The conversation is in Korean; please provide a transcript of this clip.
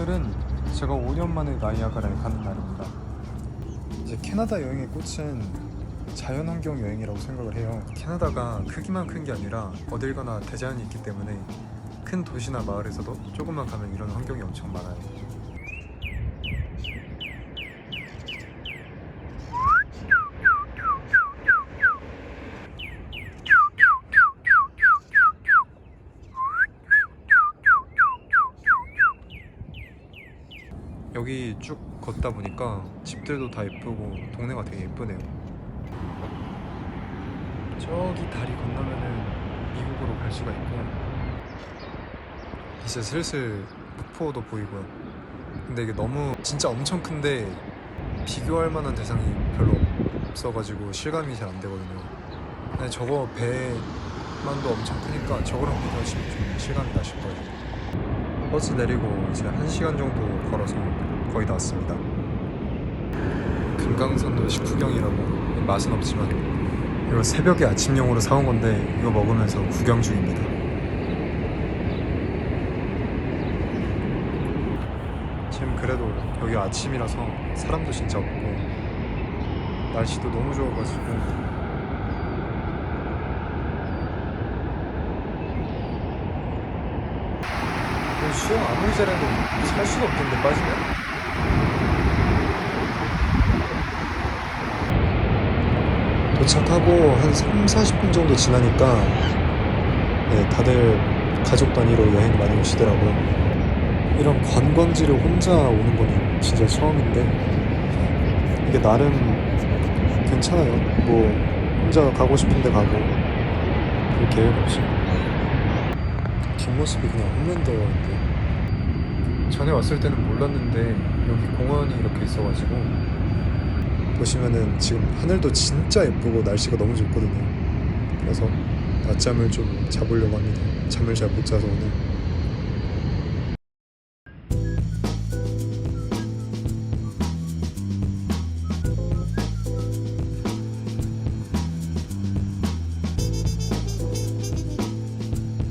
오늘은 제가 5년 만에 나이아가라에 가는 날입니다. 이제 캐나다 여행의 꽃은 자연환경 여행이라고 생각을 해요. 캐나다가 크기만 큰 게 아니라 어딜 가나 대자연이 있기 때문에 큰 도시나 마을에서도 조금만 가면 이런 환경이 엄청 많아요. 여기 쭉 걷다 보니까 집들도 다 예쁘고 동네가 되게 예쁘네요. 저기 다리 건너면은 미국으로 갈 수가 있고 이제 슬슬 폭포도 보이고요. 근데 이게 너무 진짜 엄청 큰데 비교할 만한 대상이 별로 없어가지고 실감이 잘 안 되거든요. 근데 저거 배만도 엄청 크니까 저거랑 비교하시면 좀 실감이 나실 거예요. 버스 내리고 이제 한 시간 정도 걸어서 거의 다 왔습니다. 금강산도 식후경이라고 맛은 없지만 이거 새벽에 아침용으로 사온 건데 이거 먹으면서 구경 중입니다. 지금 그래도 여기 아침이라서 사람도 진짜 없고 날씨도 너무 좋아가지고 수영 아무리 잘해도 살 수가 없던데 빠지면? 도착하고 한 3, 40분 정도 지나니까 네, 다들 가족 단위로 여행 많이 오시더라고요. 이런 관광지를 혼자 오는 거는 진짜 처음인데 이게 나름 괜찮아요. 뭐 혼자 가고 싶은데 가고 별 계획 없이 뒷모습이 그냥 홈랜더인데 전에 왔을 때는 몰랐는데 여기 공원이 이렇게 있어가지고 보시면은 지금 하늘도 진짜 예쁘고 날씨가 너무 좋거든요. 그래서 낮잠을 좀 자보려고 합니다. 잠을 잘 못 자서 오늘.